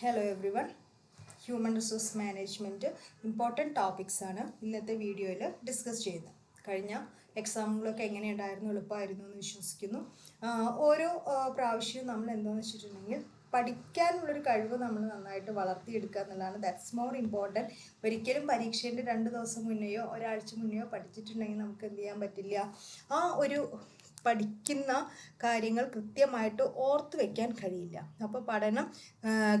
Hello everyone human resource management important topics ആണ് ഇന്നത്തെ വീഡിയോയിൽ ഡിസ്കസ് ചെയ്യുന്നത്. കഴിഞ്ഞ എക്സാമുകളൊക്കെ എങ്ങനെയുണ്ടായിരുന്നു എളുപ്പമായിരുന്നു എന്ന് വിശ്വസിക്കുന്നു. ഓരോ പ്രാവശ്യവും നമ്മൾ എന്താണെന്ന് വെച്ചിട്ടുണ്ടെങ്കിൽ പഠിക്കാനുള്ളൊരു കഴിവ് നമ്മൾ നന്നായിട്ട് വളർത്തിയെടുക്കുക എന്നുള്ളതാണ്. ദാറ്റ്സ് മോർ ഇമ്പോർട്ടന്റ് ഒരിക്കലും പരീക്ഷേന്റെ രണ്ട് ദിവസം മുന്നെയോ ഒരാഴ്ച മുന്നെയോ പഠിച്ചിട്ടുണ്ടെങ്കിൽ നമുക്ക് എന്ത് ചെയ്യാൻ പറ്റില്ല. ആ ഒരു പഠിക്കുന്ന കാര്യങ്ങൾ കൃത്യമായിട്ട് ഓർത്ത് വയ്ക്കാൻ കഴിയില്ല. അപ്പോൾ പഠനം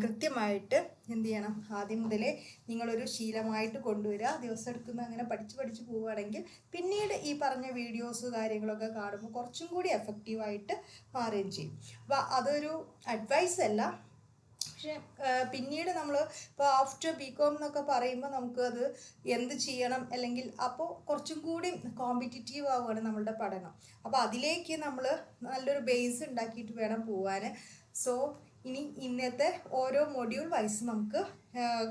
കൃത്യമായിട്ട് എന്ത് ചെയ്യണം? ആദ്യം മുതലേ നിങ്ങളൊരു ശീലമായിട്ട് കൊണ്ടുവരിക ദിവസം എടുക്കുന്ന അങ്ങനെ പഠിച്ച് പഠിച്ച് പോവുകയാണെങ്കിൽ പിന്നീട് ഈ പറഞ്ഞ വീഡിയോസ് കാര്യങ്ങളൊക്കെ കാണുമ്പോൾ കുറച്ചും കൂടി എഫക്റ്റീവായിട്ട് മാറുകയും ചെയ്യും. അപ്പോൾ അതൊരു അഡ്വൈസ് പക്ഷെ പിന്നീട് നമ്മൾ ഇപ്പോൾ ആഫ്റ്റർ ബി കോം എന്നൊക്കെ പറയുമ്പോൾ നമുക്ക് അത് എന്ത് ചെയ്യണം? അല്ലെങ്കിൽ അപ്പോൾ കുറച്ചും കൂടി കോമ്പറ്റിറ്റീവ് ആവുകയാണ് നമ്മളുടെ പഠനം. അപ്പോൾ അതിലേക്ക് നമ്മൾ നല്ലൊരു ബേസ് ഉണ്ടാക്കിയിട്ട് വേണം പോവാൻ സോ ഇനി ഇന്നത്തെ ഓരോ മൊഡ്യൂൾ വൈസ് നമുക്ക്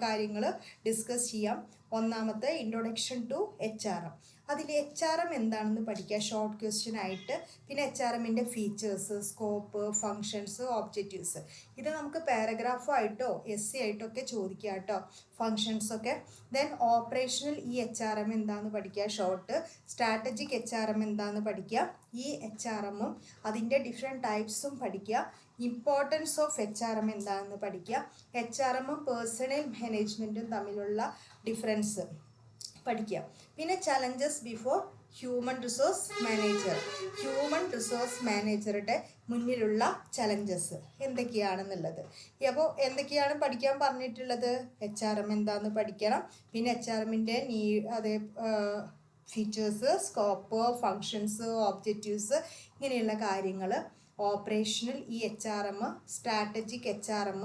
കാര്യങ്ങൾ ഡിസ്കസ് ചെയ്യാം. ഒന്നാമത്തെ introduction to H R M അതിൽ എച്ച് ആർ എം എന്താണെന്ന് പഠിക്കുക ഷോർട്ട് ക്വസ്റ്റ്യൻ ആയിട്ട്. പിന്നെ എച്ച് ആർ എമ്മിന്റെ ഫീച്ചേഴ്സ് സ്കോപ്പ് ഫങ്ഷൻസ് ഓബ്ജക്റ്റീവ്സ് ഇത് നമുക്ക് പാരഗ്രാഫായിട്ടോ എസ് സി ആയിട്ടോ ഒക്കെ ചോദിക്കുക കേട്ടോ. ഫങ്ഷൻസ് ഒക്കെ. ദെൻ ഓപ്പറേഷണൽ ഈ എച്ച് ആർ എം എന്താണെന്ന് പഠിക്കുക short strategic H R M എന്താണെന്ന് പഠിക്കുക ഈ എച്ച് ആർ എമ്മും അതിന്റെ ഡിഫറെന്റ് ടൈപ്സും പഠിക്കുക importance of H R M എന്താണെന്ന് പഠിക്കുക എച്ച് ആർ എമ്മും പേഴ്സണൽ മാനേജ്മെന്റും തമ്മിലുള്ള ഡിഫറൻസ് പഠിക്കുക. പിന്നെ challenges before human resource manager human resource മാനേജറുടെ മുന്നിലുള്ള ചലഞ്ചസ് എന്തൊക്കെയാണെന്നുള്ളത്. അപ്പോൾ എന്തൊക്കെയാണ് പഠിക്കാൻ പറഞ്ഞിട്ടുള്ളത്? എച്ച് ആർ എം എന്താണെന്ന് പഠിക്കണം. പിന്നെ എച്ച് ആർ എമ്മിന്റെ നീ അതേ ഫീച്ചേഴ്സ് സ്കോപ്പ് ഫങ്ഷൻസ് ഓബ്ജക്റ്റീവ്സ് ഇങ്ങനെയുള്ള കാര്യങ്ങൾ ഓപ്പറേഷണൽ ഈ H R M strategic H R M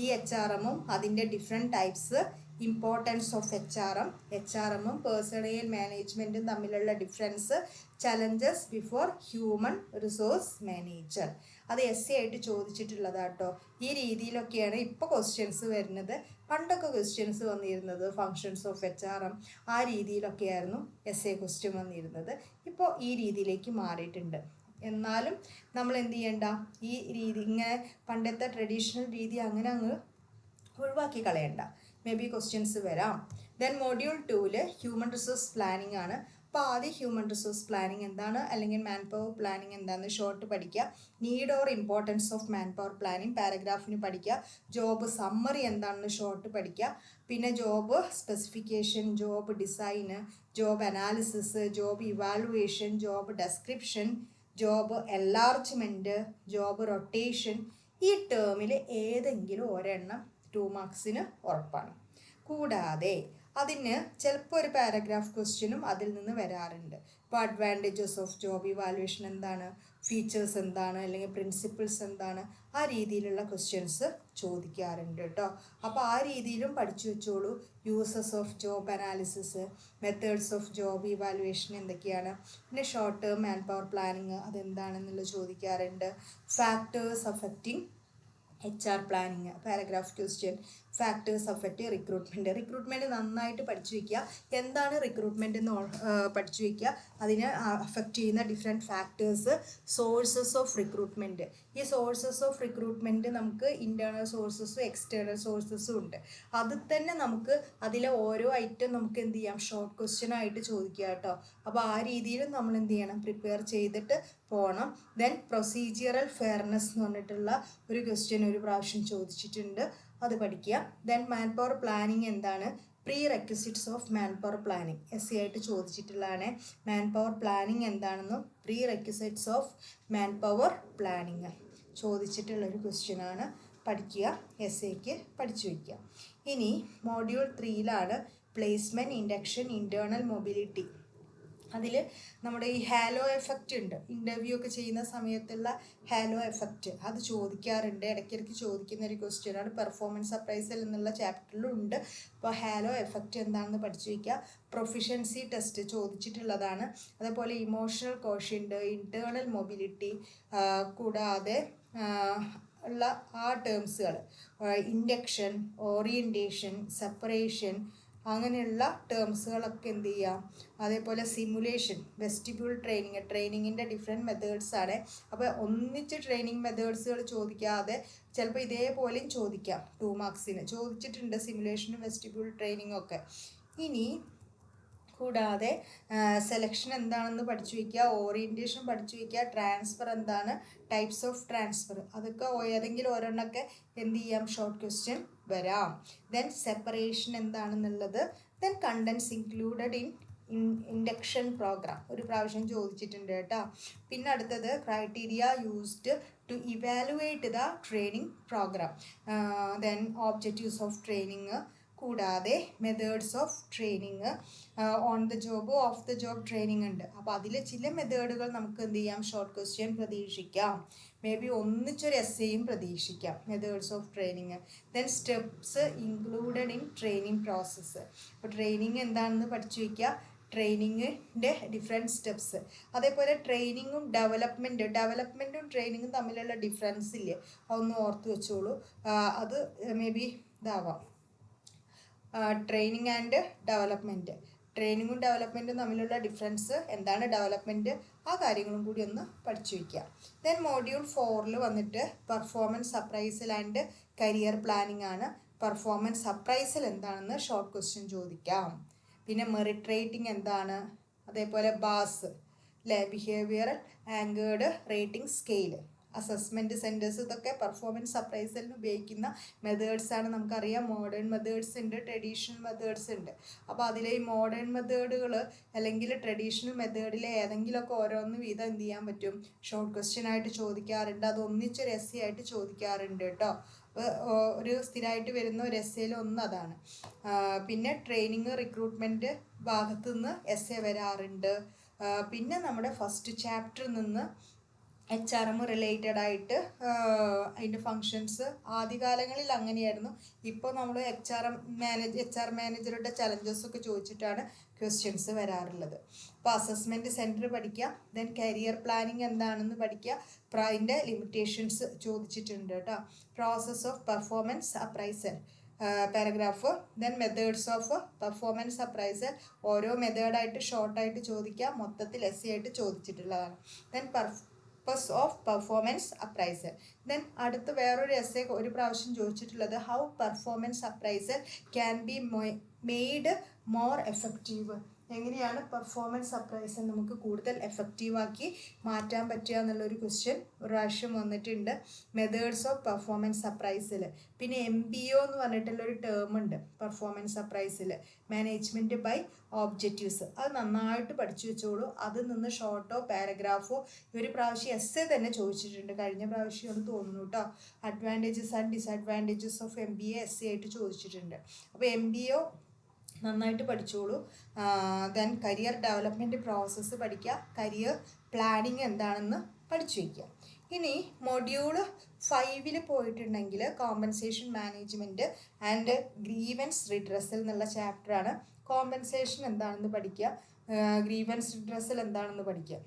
ഈ എച്ച് ആർ എമ്മും അതിന്റെ different types importance of H R M H R എമ്മും പേഴ്സണൽ മാനേജ്മെന്റും തമ്മിലുള്ള difference challenges before human resource manager അത് എസ് എ ആയിട്ട് ചോദിച്ചിട്ടുള്ളതാട്ടോ. ഈ രീതിയിലൊക്കെയാണ് ഇപ്പോൾ ക്വസ്റ്റ്യൻസ് വരുന്നത്. പണ്ടൊക്കെ ക്വസ്റ്റ്യൻസ് വന്നിരുന്നത് functions of H R M ആ രീതിയിലൊക്കെയായിരുന്നു എസ് എ ക്വസ്റ്റ്യൻ വന്നിരുന്നത്. ഇപ്പോൾ ഈ രീതിയിലേക്ക് മാറിയിട്ടുണ്ട്. എന്നാലും നമ്മൾ എന്ത് ചെയ്യണ്ട? ഈ രീതി ഇങ്ങനെ പണ്ടത്തെ ട്രഡീഷണൽ രീതി അങ്ങനെ അങ്ങ് ഒഴിവാക്കി കളയണ്ട. മേ ബി ക്വസ്റ്റ്യൻസ് വരാം. ദെൻ മോഡ്യൂൾ ടൂവിൽ ഹ്യൂമൻ റിസോഴ്സ് പ്ലാനിംഗ് ആണ്. അപ്പോൾ ആദ്യം ഹ്യൂമൻ റിസോഴ്സ് പ്ലാനിങ് എന്താണ്? അല്ലെങ്കിൽ മാൻ പവർ പ്ലാനിങ് എന്താണെന്ന് ഷോർട്ട് പഠിക്കുക need or importance of manpower planning പാരഗ്രാഫിന് പഠിക്കുക ജോബ് സമ്മറി എന്താണെന്ന് ഷോർട്ട് പഠിക്കുക പിന്നെ job specification job design job analysis job evaluation job description job enlargement job rotation ഈ ടേമിൽ ഏതെങ്കിലും ഒരെണ്ണം ടു മാർക്സിന് ഉറപ്പാണ്. കൂടാതെ അതിന് ചിലപ്പോൾ ഒരു പാരഗ്രാഫ് ക്വസ്റ്റ്യനും അതിൽ നിന്ന് വരാറുണ്ട്. ഇപ്പോൾ അഡ്വാന്റേജസ് ഓഫ് ജോബ് ഇവാലുവേഷൻ എന്താണ്? ഫീച്ചേഴ്സ് എന്താണ്? അല്ലെങ്കിൽ പ്രിൻസിപ്പിൾസ് എന്താണ്? ആ രീതിയിലുള്ള ക്വസ്റ്റ്യൻസ് ചോദിക്കാറുണ്ട് കേട്ടോ. അപ്പോൾ ആ രീതിയിലും പഠിച്ചു വെച്ചോളൂ. Uses of job analysis methods of job evaluation എന്തൊക്കെയാണ്? പിന്നെ short term man power planning അതെന്താണെന്നുള്ളത് ചോദിക്കാറുണ്ട്. Factors affecting H R planning paragraph question factors affect recruitment recruitment നന്നായിട്ട് പഠിച്ചു വയ്ക്കുക എന്താണ് റിക്രൂട്ട്മെന്റ് എന്ന് പഠിച്ചു വയ്ക്കുക അതിനെ അഫക്റ്റ് ചെയ്യുന്ന different factors sources of recruitment ഈ സോഴ്സസ് ഓഫ് റിക്രൂട്ട്മെന്റ് നമുക്ക് ഇന്റേർണൽ സോഴ്സസും എക്സ്റ്റേണൽ സോഴ്സസും ഉണ്ട്. അത് തന്നെ നമുക്ക് അതിലെ ഓരോ ഐറ്റം നമുക്ക് എന്ത് ചെയ്യാം? ഷോർട്ട് ക്വസ്റ്റ്യൻ ആയിട്ട് ചോദിക്കുക കേട്ടോ. അപ്പോൾ ആ രീതിയിലും നമ്മൾ എന്ത് ചെയ്യണം? പ്രിപ്പയർ ചെയ്തിട്ട് പോകണം ദെൻ പ്രൊസീജിയറൽ ഫെയർനെസ് എന്ന് പറഞ്ഞിട്ടുള്ള ഒരു ക്വസ്റ്റ്യൻ ഒരു പ്രാവശ്യം ചോദിച്ചിട്ടുണ്ട്. അത് പഠിക്കുക. ദെൻ മാൻ പവർ പ്ലാനിങ് എന്താണ്? Prerequisites of manpower planning essay ആയിട്ട് ചോദിച്ചിട്ടുള്ളതാണ്. മാൻ പവർ പ്ലാനിങ് എന്താണെന്നും prerequisites of man power planning ചോദിച്ചിട്ടുള്ളൊരു ക്വസ്റ്റ്യനാണ് പഠിക്കുക എസ് എക്ക് പഠിച്ചു വയ്ക്കുക ഇനി മോഡ്യൂൾ ത്രീയിലാണ് പ്ലേസ്മെന്റ് ഇൻഡക്ഷൻ ഇന്റേർണൽ മൊബിലിറ്റി അതിൽ നമ്മുടെ ഈ ഹാലോ എഫക്റ്റ് ഉണ്ട്. ഇന്റർവ്യൂ ഒക്കെ ചെയ്യുന്ന സമയത്തുള്ള ഹാലോ എഫക്റ്റ് അത് ചോദിക്കാറുണ്ട്. ഇടയ്ക്കിടയ്ക്ക് ചോദിക്കുന്ന ഒരു ക്വസ്റ്റ്യൻ ആണ്. പെർഫോമൻസ് അപ്രൈസൽ എന്നുള്ള ചാപ്റ്ററിലും ഉണ്ട്. അപ്പോൾ ഹാലോ എഫക്റ്റ് എന്താണെന്ന് പഠിച്ചു വയ്ക്കുക പ്രൊഫിഷ്യൻസി ടെസ്റ്റ് ചോദിച്ചിട്ടുള്ളതാണ്. അതേപോലെ ഇമോഷണൽ കോഷ്യന്റ് ഇന്റേർണൽ മൊബിലിറ്റി കൂടാതെ ഉള്ള ആ ടേംസുകൾ ഇൻഡക്ഷൻ ഓറിയന്റേഷൻ സെപ്പറേഷൻ അങ്ങനെയുള്ള ടേംസുകളൊക്കെ എന്ത് ചെയ്യാം? അതേപോലെ സിമുലേഷൻ വെസ്റ്റിബ്യൂൾ ട്രെയിനിങ് ട്രെയിനിങ്ങിന്റെ ഡിഫറെന്റ് മെത്തേഡ്സ് ആണ്. അപ്പോൾ ഒന്നിച്ച് ട്രെയിനിങ് മെത്തേഡ്സുകൾ ചോദിക്കാതെ ചിലപ്പോൾ ഇതേപോലെയും ചോദിക്കാം ടു മാർക്സിന് ചോദിച്ചിട്ടുണ്ട് സിമുലേഷനും വെസ്റ്റിബ്യൂൾ ട്രെയിനിങ്ങും ഒക്കെ. ഇനി കൂടാതെ സെലക്ഷൻ എന്താണെന്ന് പഠിച്ചു വയ്ക്കുക ഓറിയന്റേഷൻ പഠിച്ചു വയ്ക്കുക ട്രാൻസ്ഫർ എന്താണ്? ടൈപ്സ് ഓഫ് ട്രാൻസ്ഫർ അതൊക്കെ ഏതെങ്കിലും ഓരോന്നൊക്കെ എന്ത് ചെയ്യാം? ഷോർട്ട് ക്വസ്റ്റ്യൻ വരാം. ദെൻ സെപ്പറേഷൻ എന്താണെന്നുള്ളത് then contents included in induction program ഒരു പ്രാവശ്യം ചോദിച്ചിട്ടുണ്ട് കേട്ടോ. പിന്നെ അടുത്തത് criteria used to evaluate the training program then objectives of training കൂടാതെ methods of training on the job off the job training ഉണ്ട്. അപ്പോൾ അതിൽ ചില മെത്തേഡുകൾ നമുക്ക് എന്ത് ചെയ്യാം? ഷോർട്ട് ക്വസ്റ്റ്യൻ പ്രതീക്ഷിക്കാം. മേ ബി ഒന്നിച്ചൊരു എസ് എയും പ്രതീക്ഷിക്കാം. Methods of training then steps included in training process അപ്പോൾ ട്രെയിനിങ് എന്താണെന്ന് പഠിച്ചു വയ്ക്കുക ട്രെയിനിങ്ങിന്റെ ഡിഫറെന്റ് സ്റ്റെപ്സ് അതേപോലെ ട്രെയിനിങ്ങും ഡെവലപ്മെന്റ് ഡെവലപ്മെന്റും ട്രെയിനിങ്ങും തമ്മിലുള്ള ഡിഫറൻസ് ഇല്ലേ? അതൊന്ന് ഓർത്ത് വെച്ചോളൂ. അത് മേ ബി ഇതാവാം. ട്രെയിനിങ് ആൻഡ് ഡെവലപ്മെന്റ് ട്രെയിനിങ്ങും ഡെവലപ്മെന്റും തമ്മിലുള്ള ഡിഫറൻസ് എന്താണ് ഡെവലപ്മെന്റ് ആ കാര്യങ്ങളും കൂടി ഒന്ന് പഠിച്ചു വയ്ക്കുക ദെൻ മോഡ്യൂൾ ഫോറിൽ വന്നിട്ട് performance appraisal and career planning ആണ്. പെർഫോമൻസ് അപ്രൈസൽ എന്താണെന്ന് ഷോർട്ട് ക്വസ്റ്റ്യൻ ചോദിക്കാം. പിന്നെ മെറിറ്റ് റേറ്റിംഗ് എന്താണ്? അതേപോലെ ബാസ് അല്ലേ behavioural anchored rating scale assessment centres ഇതൊക്കെ പെർഫോമൻസ് അപ്രൈസലിന് ഉപയോഗിക്കുന്ന മെത്തേഡ്സ് ആണ് നമുക്കറിയാം. മോഡേൺ മെത്തേഡ്സ് ഉണ്ട് ട്രഡീഷണൽ മെത്തേഡ്സ് ഉണ്ട്. അപ്പോൾ അതിലെ ഈ മോഡേൺ മെത്തേഡുകൾ അല്ലെങ്കിൽ ട്രഡീഷണൽ മെത്തേഡിലെ ഏതെങ്കിലുമൊക്കെ ഓരോന്ന് വീതം എന്ത് ചെയ്യാൻ പറ്റും? ഷോർട്ട് ക്വസ്റ്റ്യൻ ആയിട്ട് ചോദിക്കാറുണ്ട്. അത് ഒന്നിച്ചൊരു എസ് ആയിട്ട് ചോദിക്കാറുണ്ട് കേട്ടോ. ഒരു സ്ഥിരമായിട്ട് വരുന്ന ഒരു എസ് എയിൽ ഒന്ന് അതാണ്. പിന്നെ ട്രെയിനിങ് റിക്രൂട്ട്മെന്റ് ഭാഗത്തു നിന്ന് എ വരാറുണ്ട് പിന്നെ നമ്മുടെ ഫസ്റ്റ് ചാപ്റ്ററിൽ നിന്ന് എച്ച് ആർ എം റിലേറ്റഡ് ആയിട്ട് അതിന്റെ ഫങ്ഷൻസ് ആദ്യകാലങ്ങളിൽ അങ്ങനെയായിരുന്നു. ഇപ്പോൾ നമ്മൾ H R M manage H R മാനേജറുടെ ചലഞ്ചസ് ഒക്കെ ചോദിച്ചിട്ടാണ് ക്വസ്റ്റ്യൻസ് വരാറുള്ളത്. അപ്പോൾ അസസ്മെന്റ് സെന്റർ പഠിക്കുക ദെൻ കരിയർ പ്ലാനിങ് എന്താണെന്ന് പഠിക്കുക അതിന്റെ ലിമിറ്റേഷൻസ് ചോദിച്ചിട്ടുണ്ട് കേട്ടോ process of performance appraisal paragraph then methods of performance appraisal ഓരോ മെത്തേഡായിട്ട് ഷോർട്ടായിട്ട് ചോദിക്കുക മൊത്തത്തിൽ എസ് ആയിട്ട് ചോദിച്ചിട്ടുള്ളതാണ്. Then perf purpose of performance appraisal then അടുത്ത് വേറൊരു എസ് ഒരു പ്രാവശ്യം ചോദിച്ചിട്ടുള്ളത് how performance appraisal can be made more effective എങ്ങനെയാണ് പെർഫോമൻസ് അപ്രൈസൽ നമുക്ക് കൂടുതൽ എഫക്റ്റീവാക്കി മാറ്റാൻ പറ്റുക എന്നുള്ളൊരു ക്വസ്റ്റ്യൻ ഒരു പ്രാവശ്യം വന്നിട്ടുണ്ട്. മെത്തേഡ്സ് ഓഫ് പെർഫോമൻസ് അപ്രൈസിൽ പിന്നെ എം ബി ഒ എന്ന് പറഞ്ഞിട്ടുള്ളൊരു ടേം ഉണ്ട് പെർഫോമൻസ് അപ്രൈസിൽ മാനേജ്മെന്റ് ബൈ ഓബ്ജക്റ്റീവ്സ് അത് നന്നായിട്ട് പഠിച്ചു വെച്ചോളൂ. അതിൽ നിന്ന് ഷോർട്ടോ പാരഗ്രാഫോ ഒരു പ്രാവശ്യം എസ് എ തന്നെ ചോദിച്ചിട്ടുണ്ട്. കഴിഞ്ഞ പ്രാവശ്യം ഒന്ന് തോന്നുന്നു കേട്ടോ. Advantages and disadvantages of M B A essay ആയിട്ട് ചോദിച്ചിട്ടുണ്ട്. അപ്പോൾ എം ബി ഒ നന്നായിട്ട് പഠിച്ചോളൂ. ദെൻ കരിയർ ഡെവലപ്മെന്റ് പ്രോസസ്സ് പഠിക്കുക. കരിയർ പ്ലാനിങ് എന്താണെന്ന് പഠിച്ചു വയ്ക്കുക. ഇനി മൊഡ്യൂൾ ഫൈവിൽ പോയിട്ടുണ്ടെങ്കിൽ compensation management and grievance redressal എന്നുള്ള ചാപ്റ്ററാണ് കോമ്പൻസേഷൻ എന്താണെന്ന് പഠിക്കുക. ഗ്രീവൻസ് റിഡ്രസൽ എന്താണെന്ന് പഠിക്കുക.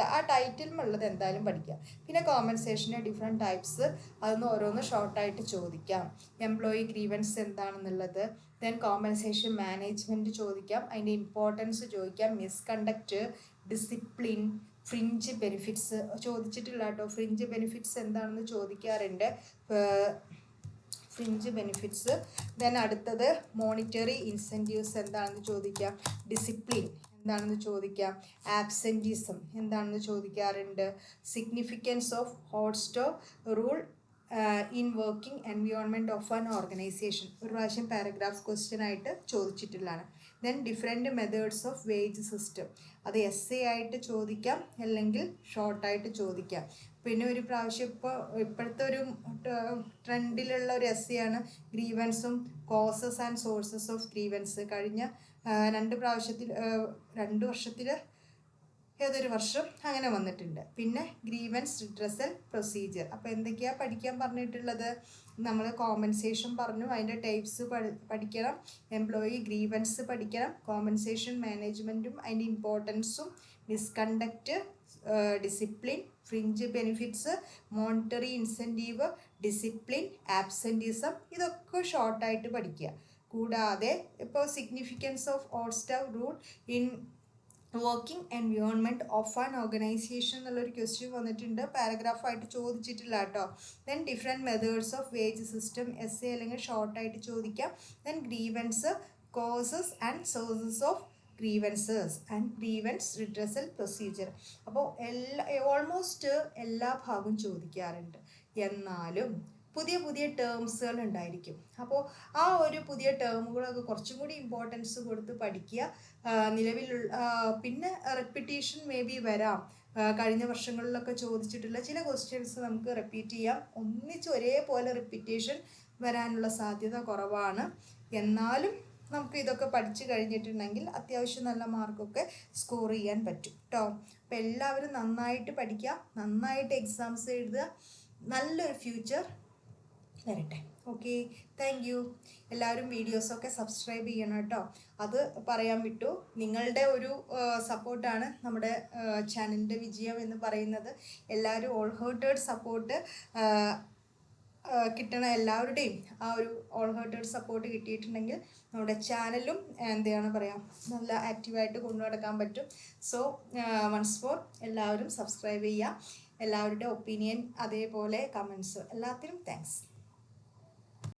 ആ ടൈറ്റിൽ ഉള്ളത് എന്തായാലും പഠിക്കാം പിന്നെ കോമ്പൻസേഷന്റെ ഡിഫറെന്റ് ടൈപ്സ് അതൊന്ന് ഓരോന്ന് ഷോർട്ടായിട്ട് ചോദിക്കാം. എംപ്ലോയി ഗ്രീവൻസ് എന്താണെന്നുള്ളത് ദെൻ കോമ്പൻസേഷൻ മാനേജ്മെന്റ് ചോദിക്കാം. അതിന്റെ ഇമ്പോർട്ടൻസ് ചോദിക്കാം. മിസ്കണ്ടക്റ്റ് ഡിസിപ്ലിൻ ഫ്രിഞ്ച് ബെനിഫിറ്റ്സ് ചോദിച്ചിട്ടില്ല കേട്ടോ. ഫ്രിഞ്ച് ബെനിഫിറ്റ്സ് എന്താണെന്ന് ചോദിക്കാറുണ്ട്. ഫ്രിഞ്ച് ബെനിഫിറ്റ്സ് ദെൻ അടുത്തത് മോണിറ്ററി ഇൻസെന്റീവ്സ് എന്താണെന്ന് ചോദിക്കാം. ഡിസിപ്ലിൻ എന്താണെന്ന് ചോദിക്കാം? ആബ്സെന്റിസം എന്താണെന്ന് ചോദിക്കാറുണ്ട്? Significance of hot stove rule in working environment of an organisation ഒരു പ്രാവശ്യം പാരഗ്രാഫ് ക്വസ്റ്റ്യൻ ആയിട്ട് ചോദിച്ചിട്ടുള്ളതാണ്. Then different methods of wage system അത് എസ് എ ആയിട്ട് ചോദിക്കാം അല്ലെങ്കിൽ ഷോർട്ടായിട്ട് ചോദിക്കാം. പിന്നെ ഒരു പ്രാവശ്യം ഇപ്പോൾ ഇപ്പോഴത്തെ ഒരു ട്രെൻഡിലുള്ള ഒരു എസ് ആണ് ഗ്രീവൻസും causes and sources of grievance കഴിഞ്ഞ രണ്ട് പ്രാവശ്യത്തിൽ രണ്ട് വർഷത്തിൽ ഏതൊരു വർഷം അങ്ങനെ വന്നിട്ടുണ്ട്. പിന്നെ ഗ്രീവൻസ് റിഡ്രസൽ പ്രൊസീജിയർ അപ്പോൾ എന്തൊക്കെയാണ് പഠിക്കാൻ പറഞ്ഞിട്ടുള്ളത്? നമ്മൾ കോമ്പൻസേഷൻ പറഞ്ഞു അതിന്റെ ടൈപ്സ് പഠിക്കണം. എംപ്ലോയി ഗ്രീവൻസ് പഠിക്കണം. കോമ്പൻസേഷൻ മാനേജ്മെന്റും അതിന്റെ ഇമ്പോർട്ടൻസും misconduct discipline fringe benefits monetary incentive discipline absenteeism ഇതൊക്കെ ഷോർട്ടായിട്ട് പഠിക്കുക. കൂടാതെ ഇപ്പോൾ significance of hot stove rule in working environment of an organisation എന്നുള്ളൊരു ക്വസ്റ്റ്യൻ വന്നിട്ടുണ്ട്. പാരഗ്രാഫായിട്ട് ചോദിച്ചിട്ടില്ല കേട്ടോ. Then different methods of wage system essay അല്ലെങ്കിൽ ഷോർട്ടായിട്ട് ചോദിക്കാം. Then grievance causes and sources of grievances and grievance redressal procedure അപ്പോൾ എല്ലാ ഓൾമോസ്റ്റ് എല്ലാ ഭാഗവും ചോദിക്കാറുണ്ട്. എന്നാലും പുതിയ പുതിയ ടേംസുകൾ ഉണ്ടായിരിക്കും അപ്പോൾ ആ ഒരു പുതിയ ടേമുകളൊക്കെ കുറച്ചും കൂടി ഇമ്പോർട്ടൻസ് കൊടുത്ത് പഠിക്കുക. നിലവിലുള്ള പിന്നെ റെപ്പിറ്റേഷൻ മേ ബി വരാം. കഴിഞ്ഞ വർഷങ്ങളിലൊക്കെ ചോദിച്ചിട്ടുള്ള ചില ക്വസ്റ്റ്യൻസ് നമുക്ക് റിപ്പീറ്റ് ചെയ്യാം. ഒന്നിച്ച് ഒരേപോലെ റിപ്പീറ്റേഷൻ വരാനുള്ള സാധ്യത കുറവാണ്. എന്നാലും നമുക്ക് ഇതൊക്കെ പഠിച്ചു കഴിഞ്ഞിട്ടുണ്ടെങ്കിൽ അത്യാവശ്യം നല്ല മാർക്കൊക്കെ സ്കോർ ചെയ്യാൻ പറ്റും കേട്ടോ അപ്പോൾ എല്ലാവരും നന്നായിട്ട് പഠിക്കുക നന്നായിട്ട് എക്സാംസ് എഴുതുക. നല്ലൊരു ഫ്യൂച്ചർ വരട്ടെ. ഓക്കെ താങ്ക് യു എല്ലാവരും വീഡിയോസൊക്കെ സബ്സ്ക്രൈബ് ചെയ്യണം കേട്ടോ. അത് പറയാൻ വിട്ടു. നിങ്ങളുടെ ഒരു സപ്പോർട്ടാണ് നമ്മുടെ ചാനലിന്റെ വിജയം എന്ന് പറയുന്നത്. എല്ലാവരും ഓൾ ഹേർട്ടേഡ് സപ്പോർട്ട് കിട്ടണ എല്ലാവരുടെയും ആ ഒരു ഓൾ ഹേർട്ടേഡ് സപ്പോർട്ട് കിട്ടിയിട്ടുണ്ടെങ്കിൽ നമ്മുടെ ചാനലും എന്താണ് പറയുക നല്ല ആക്റ്റീവായിട്ട് കൊണ്ടു നടക്കാൻ പറ്റും. സോ വൺസ് ഫോർ എല്ലാവരും സബ്സ്ക്രൈബ് ചെയ്യുക എല്ലാവരുടെ ഒപ്പീനിയൻ അതേപോലെ കമൻസ് എല്ലാത്തിനും താങ്ക്സ്